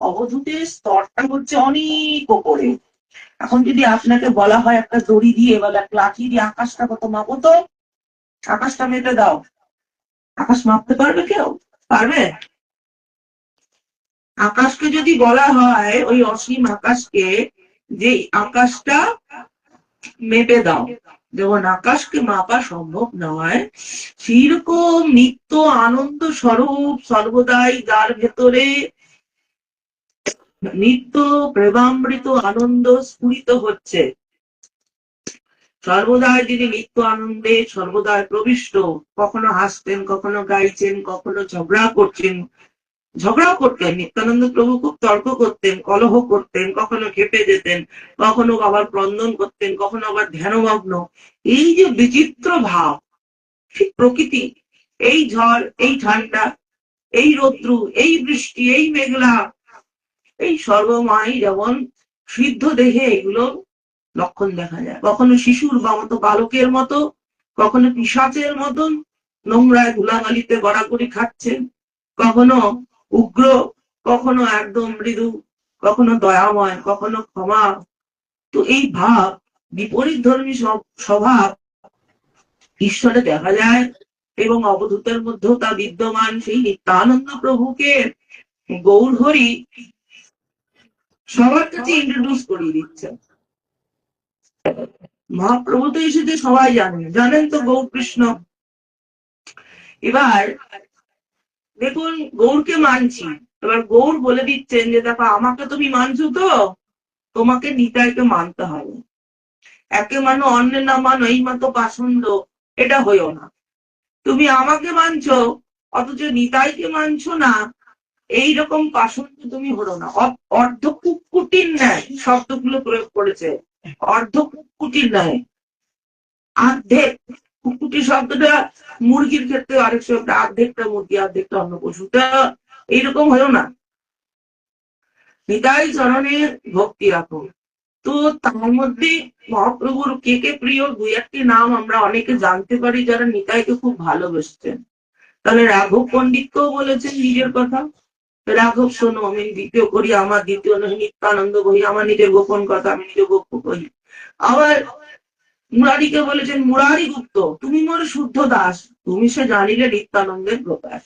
অবধূতের স্তরটা হচ্ছে অনেক ওপরে। এখন যদি আপনাকে বলা হয় একটা দড়ি দিয়ে বা একটা লাঠি দিয়ে আকাশটা কত মাপো তো আকাশটা মেপে দাও। আকাশ মাপতে পারবে কেউ? পারবে? আকাশকে যদি বলা হয়, ওই অসীম আকাশকে, যে আকাশটা মেপে দাও। যেমন আকাশকে মাপা সম্ভব নয়, সেরকম নিত্য আনন্দ স্বরূপ সর্বদাই যার ভেতরে নিত্য প্রেমামৃত আনন্দ স্ফুরিত হচ্ছে। সর্বদাই যিনি নিত্য আনন্দে সর্বদাই প্রবিষ্ট। কখনো হাসতেন, কখনো গাইছেন, কখনো ঝগড়া করছেন। ঝগড়া করতেন, নিত্যানন্দ প্রভু খুব তর্ক করতেন, কলহ করতেন, কখনো খেপে যেতেন, কখনো আবার ক্রন্দন করতেন, কখনো আবার ধ্যানমগ্ন। এই যে বিচিত্র ভাব ঠিক প্রকৃতি, এই ঝড়, এই ঠান্ডা, এই রৌদ্রু, এই বৃষ্টি, এই মেঘলা এই সর্বময় যেমন সিদ্ধ দেহে এগুলো লক্ষণ দেখা যায়। কখনো শিশুর বা মতো বালকের মতো, কখনো পিসাচের মতন নোংরায় ধুলাগালিতে গড়াগড়ি খাচ্ছে কখনো উগ্র, কখনো একদম মৃদু, কখনো দয়াময়, কখনো ক্ষমা। তো এই ভাব, বিপরীত ধর্মী স্বভাব ঈশ্বরে দেখা যায় এবং অবধূতের মধ্যেও তা বিদ্যমান। সেই নিত্যানন্দ প্রভুকে গৌর হরি সবার কাছে ইন্ট্রোডিউস করিয়ে দিচ্ছে। মহাপ্রভু তো এসেছে, সবাই জানেন জানেন তো গৌর কৃষ্ণ এবার দেখুন, গৌরকে মানছি। এবার গৌর বলে দিচ্ছেন যে, দেখো, আমাকে তুমি মানছো তো? তোমাকে নিতাইকে মানতে হবে। একে মানো অন্যের না মানো, এই মতো পাসন্দ এটা হইও না। তুমি আমাকে মানছো, অথচ নিতাইকে মানছো না এইরকম পাসন্দ তুমি হলো না। অর্ধ কুকুটির ন্যায় শব্দগুলো প্রয়োগ করেছে। অর্ধ কুকুটির ন্যায়। অর্ধেক কুকুটি শব্দটা মুরগির ক্ষেত্রে আরেক শব্দ অর্ধেকটা মুরগি অর্ধেকটা অন্য পশুটা এইরকম হলো না। নিতাই চরণে ভক্তি রাখো। তো তার মধ্যে মহাপ্রভুর কে কে প্রিয় দুই একটি নাম আমরা অনেকে জানতে পারি যারা নিতাইকে খুব ভালোবেসছেন। তাহলে রাঘব পণ্ডিতকেও বলেছেন নিজের কথা। রাঘব, শোনো, আমি দ্বিতীয় করি, আমার দ্বিতীয় নয়, নিত্যানন্দ বই আমার নিজের গোপন কথা, আমি নিজে গোপ করি। আবার মুরারিকে বলেছেন, মুরারি গুপ্ত, তুমি মোর শুদ্ধ দাস, তুমি সে জানিলে নিত্যানন্দের প্রকাশ।